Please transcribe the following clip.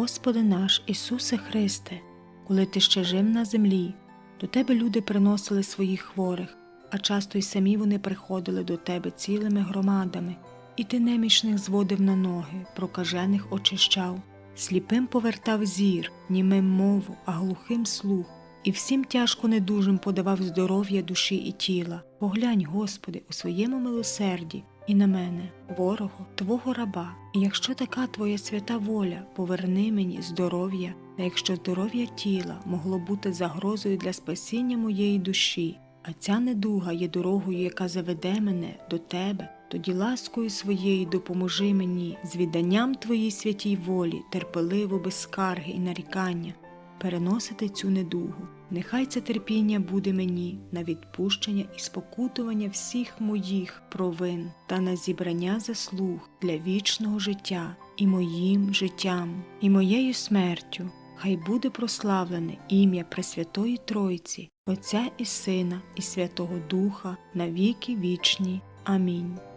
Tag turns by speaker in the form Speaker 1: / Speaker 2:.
Speaker 1: Господи наш Ісусе Христе, коли ти ще жив на землі, до тебе люди приносили своїх хворих, а часто й самі вони приходили до тебе цілими громадами, і ти немічних зводив на ноги, прокажених очищав, сліпим повертав зір, німим мову, а глухим слух, і всім тяжко недужим подавав здоров'я душі і тіла. Поглянь, Господи, у своєму милосерді і на мене, ворогу, Твого раба. І якщо така Твоя свята воля, поверни мені здоров'я, та якщо здоров'я тіла могло бути загрозою для спасіння моєї душі, а ця недуга є дорогою, яка заведе мене до Тебе, тоді ласкою своєю допоможи мені з відданням Твоїй святій волі, терпеливо, без скарги і нарікання, переносити цю недугу. Нехай це терпіння буде мені на відпущення і спокутування всіх моїх провин та на зібрання заслуг для вічного життя і моїм життям, і моєю смертю. Хай буде прославлене ім'я Пресвятої Тройці, Отця і Сина, і Святого Духа на віки вічні. Амінь.